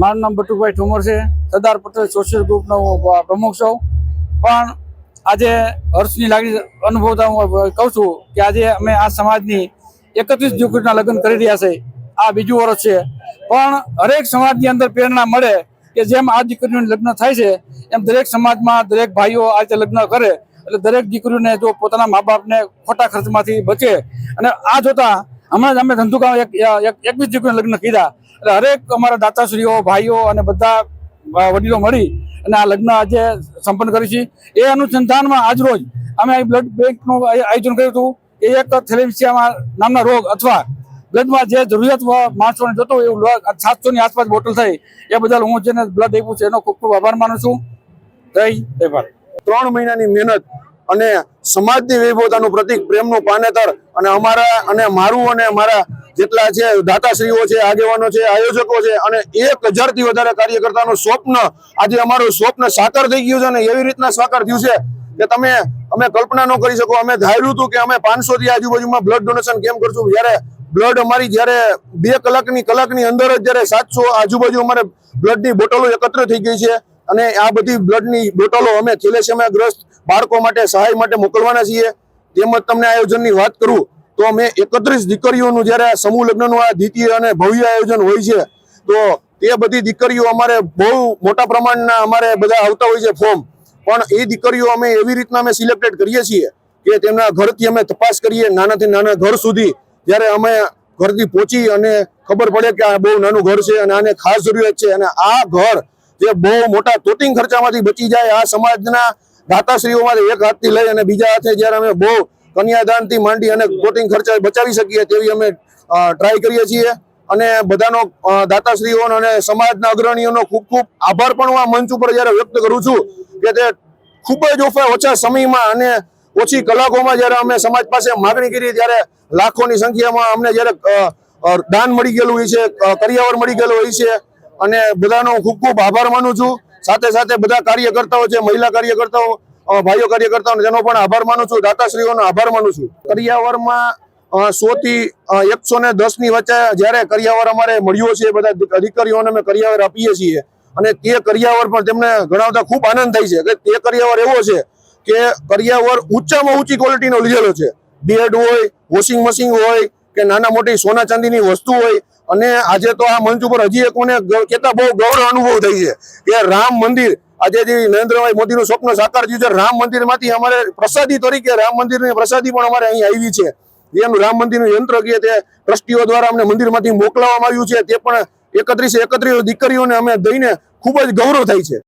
મારું નામ બટુભાઈ ઠુમર છે. સરદાર પટેલ સોશિયલ ગ્રુપનો પ્રમુખ છું. પણ આજે હર્ષની લાગણી અનુભવતા હું કહું છું કે આજે અમે આ સમાજની એકત્રીસ દીકરીના લગ્ન કરી રહ્યા છે. આ બીજું વર્ષ છે. પણ હરેક સમાજની અંદર પ્રેરણા મળે કે જેમ આ દીકરીઓને લગ્ન થાય છે, એમ દરેક સમાજમાં દરેક ભાઈઓ આ રીતે લગ્ન કરે. એટલે દરેક દીકરીઓને જો પોતાના મા બાપને ખોટા ખર્ચમાંથી બચે. અને આ જોતા હમણાં જ અમે ધંધુકા એક એક- એકવીસ દીકરીને લગ્ન કીધા. એટલે હરેક અમારા દાતાશ્રીઓ, ભાઈઓ અને બધા વડીલો મળી અને આ લગ્ન આજે સંપન્ન કરી છે. એ અનુસંધાનમાં આજ રોજ અમે અહીં બ્લડ બેંકનું આય- આયોજન કર્યું હતું. એ એક થેલેમિસિયામાં નામના રોગ અથવા બ્લડમાં જે જરૂરિયાત માણસોને જોતો એવું સાતસોની આસપાસ બોટલ થઈ, એ બદલ હું જેને બ્લડ આપ્યું છે એનો ખૂબ ખૂબ આભાર માનું છું. જય જય ભારત. ત્રણ મહિનાની મહેનત અને સમાજની વૈભવતાનું પ્રતિક પ્રેમનું પાનેતર અને અમારા અને મારું અને મારા જેટલા છે દાતાશ્રીઓ છે, આગેવાનો છે, આયોજકો છે અને એક હજારથી વધારે કાર્યકર્તાનું સ્વપ્ન આજે અમારું સ્વપ્ન સાકાર થઈ ગયું છે અને એવી રીતના સાકાર થયું છે કે તમે, અમે કલ્પના ન કરી શકો, અમે ધાર્યું હતું કે અમે પાંચસો થી આજુબાજુમાં બ્લડ ડોનેશન કેમ કરશું? જ્યારે બ્લડ અમારી, જ્યારે બે કલાકની કલાકની અંદર જ જ્યારે સાતસો આજુબાજુ અમારે બ્લડની બોટલો એકત્ર થઈ ગઈ છે. અને આ બધી બ્લડની બોટલો અમે થેલેસેમિયા ગ્રસ્ત બાળકો માટે સહાય માટે મોકલવાના છીએ. તેમજ તમને આયોજનની વાત કરું તો અમે એકત્રીસ દીકરીઓનું જ્યારે આ સમૂહ લગ્નનું આ દ્વિતીય અને ભવ્ય આયોજન હોય છે, તો તે બધી દીકરીઓ અમારે બહુ મોટા પ્રમાણના અમારે બધા આવતા હોય છે ફોર્મ. પણ એ દીકરીઓ અમે એવી રીતના અમે સિલેક્ટેડ કરીએ છીએ કે તેમના ઘરથી અમે તપાસ કરીએ નાનાથી નાના ઘર સુધી. જ્યારે અમે ઘરથી પહોંચી અને ખબર પડે કે આ બહુ નાનું ઘર છે અને આને ખાસ જરૂરિયાત છે અને આ ઘર જે બહુ મોટા તોટિંગ ખર્ચામાંથી બચી જાય. આ સમાજના દાતાશ્રીઓમાંથી એક હાથથી લઈ અને બીજા હાથે જ્યારે અમે બહુ કન્યાદાનથી માંડી અને કોટિંગ ખર્ચા બચાવી શકીએ તેવી અમે ટ્રાય કરીએ છીએ. અને બધાનો દાતાશ્રીઓ અને સમાજના અગ્રણીઓનો ખૂબ ખૂબ આભાર પણ હું આ મંચ ઉપર જ્યારે વ્યક્ત કરું છું કે તે ખૂબ જ ઓછા સમયમાં અને ઓછી કલાકોમાં જ્યારે અમે સમાજ પાસે માગણી કરી ત્યારે લાખોની સંખ્યામાં અમને જ્યારે દાન મળી ગયેલું હોય છે કરિયાવર મળી ગયેલું હોય છે. અને બધાનો ખૂબ ખૂબ આભાર માનું છું. સાથે સાથે બધા કાર્યકર્તાઓ છે, મહિલા કાર્યકર્તાઓ ભાઈઓ કાર્યકર્તાઓ તેનો પણ આભાર માનું છું. દાતાશ્રીઓનો આભાર માનું છું. કરિયાવરમાં સો થી એકસો ને દસની વચ્ચે જ્યારે કરિયાવર અમારે મળ્યો છે, બધા દીક- દીકરીઓને અમે કરિયાવર આપીએ છીએ. અને તે કરિયાવર પણ તેમને ગણાવતા ખૂબ આનંદ થાય છે. કે તે કરિયાવર એવો છે કે કરિયાવર ઊંચામાં ઊંચી ક્વોલિટીનો લીધેલો છે. બેડ હોય વોશિંગ મશીન હોય, કે નાના મોટી સોના ચાંદીની વસ્તુ હોય અને આજે તો આ મંચ ઉપર હજી એક મને કેટલા બહુ ગૌરવ અનુભવ થાય છે કે રામ મંદિર, આજે જે નરેન્દ્રભાઈ મોદીનું સ્વપ્ન સાકાર થયું છે, રામ મંદિરમાંથી અમારે પ્રસાદી તરીકે, રામ મંદિરની પ્રસાદી પણ અમારે અહીં આવી છે. જેનું રામ મંદિરનું યંત્ર કે તે ટ્રસ્ટીઓ દ્વારા અમને મંદિરમાંથી મોકલવામાં આવ્યું છે, તે પણ એકત્રીસ એકત્રીસ દીકરીઓને અમે દઈને ખૂબ જ ગૌરવ થાય છે.